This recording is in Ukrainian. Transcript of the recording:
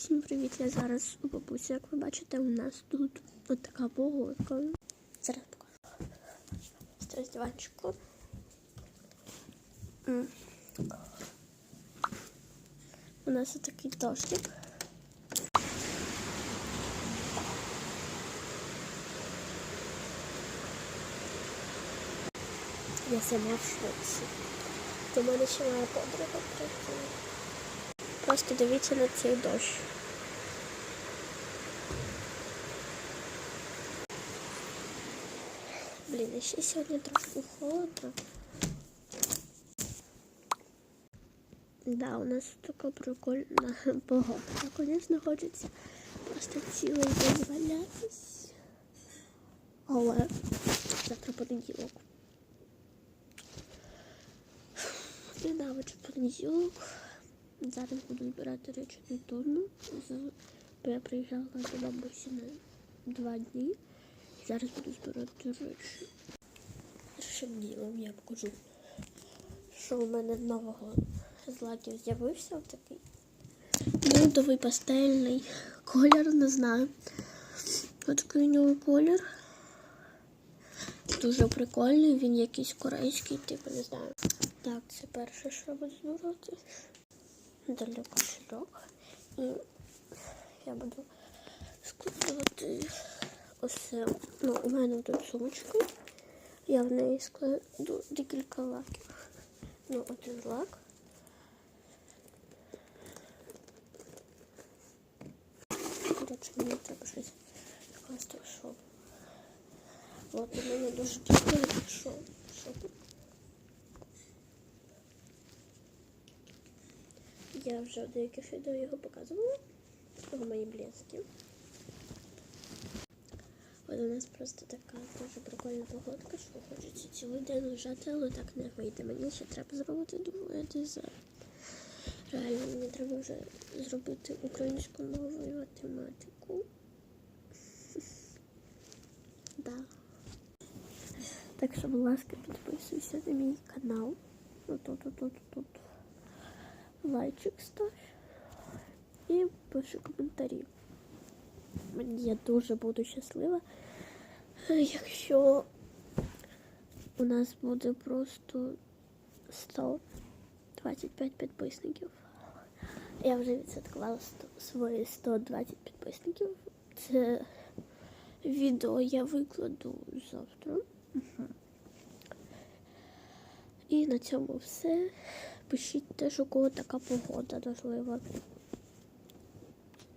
Всім привіт! Я зараз у бабусі. Як ви бачите, у нас тут от така погодка. Зараз покажу. З диванчику. У нас отакий дощик. Я сама в шоці. До мене ще моя подруга прийшла. Просто дивіться на цей дощ. Блін, ще сьогодні трошки холодно. Да, у нас така прикольна погода. Звісно, хочеться просто цілий день валятись. Але завтра понеділок. Ненавиджу понеділок. Зараз буду збирати речі. З- Бо я приїжджала до бабусі на два дні. Зараз буду збирати речі. Першим ділом я покажу, що у мене нового з лаків з'явився такий. Нудовий пастельний колір, не знаю. Такий нього колір. Дуже прикольний, він якийсь корейський, типу, не знаю. Так, це перше, що буду збирати. Далі кошельок. І я буду складати ось. Ну, у мене тут сумочка. Я в неї складу декілька лаків. Ну, один лак. Коротше, мені треба щось скласти в шоу. От у мене дуже прикольний шоу. Шоу. Я вже в деяких відео його показувала. Про мої блески. От у нас просто така дуже прикольна погодка, що хочеться цілий день лежати, але так не вийде. Мені ще треба зробити двоє дизайн. Реально, мені треба вже зробити українську мову і математику. Да. Так що, будь ласка, підписуйся на мій канал. Отут, отут, тут. Лайчик став. І пиши коментарі. Я дуже буду щаслива, якщо у нас буде просто 125 підписників. Я вже відсвяткувала свої 120 підписників. Це відео я викладу завтра. І на цьому все. Пишіть теж, у кого така погода, можливо.